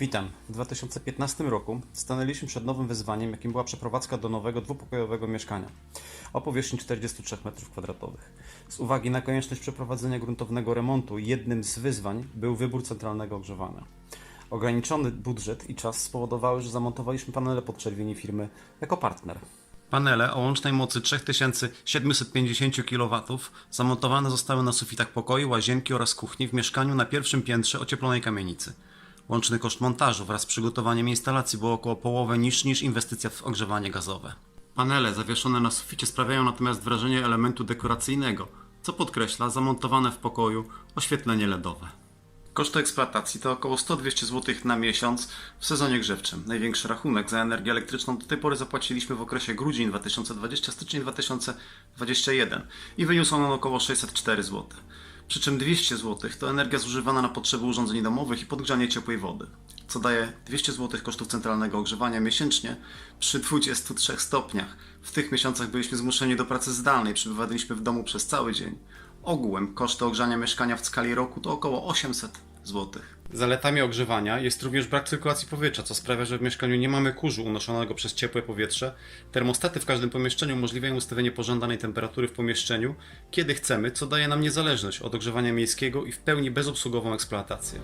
Witam. W 2015 roku stanęliśmy przed nowym wyzwaniem, jakim była przeprowadzka do nowego dwupokojowego mieszkania o powierzchni 43 m2. Z uwagi na konieczność przeprowadzenia gruntownego remontu, jednym z wyzwań był wybór centralnego ogrzewania. Ograniczony budżet i czas spowodowały, że zamontowaliśmy panele podczerwieni firmy jako partner. Panele o łącznej mocy 3750 kW zamontowane zostały na sufitach pokoju, łazienki oraz kuchni w mieszkaniu na pierwszym piętrze ocieplonej kamienicy. Łączny koszt montażu wraz z przygotowaniem instalacji było około połowę niższy niż inwestycja w ogrzewanie gazowe. Panele zawieszone na suficie sprawiają natomiast wrażenie elementu dekoracyjnego, co podkreśla zamontowane w pokoju oświetlenie LEDowe. Koszty eksploatacji to około 100-200 zł na miesiąc w sezonie grzewczym. Największy rachunek za energię elektryczną do tej pory zapłaciliśmy w okresie grudzień 2020-styczeń 2021 i wyniósł on około 604 zł. Przy czym 200 zł to energia zużywana na potrzeby urządzeń domowych i podgrzanie ciepłej wody, co daje 200 zł kosztów centralnego ogrzewania miesięcznie przy 23 stopniach. W tych miesiącach byliśmy zmuszeni do pracy zdalnej, przebywaliśmy w domu przez cały dzień. Ogółem koszty ogrzania mieszkania w skali roku to około 800 Zaletami ogrzewania jest również brak cyrkulacji powietrza, co sprawia, że w mieszkaniu nie mamy kurzu unoszonego przez ciepłe powietrze. Termostaty w każdym pomieszczeniu umożliwiają ustawienie pożądanej temperatury w pomieszczeniu, kiedy chcemy, co daje nam niezależność od ogrzewania miejskiego i w pełni bezobsługową eksploatację.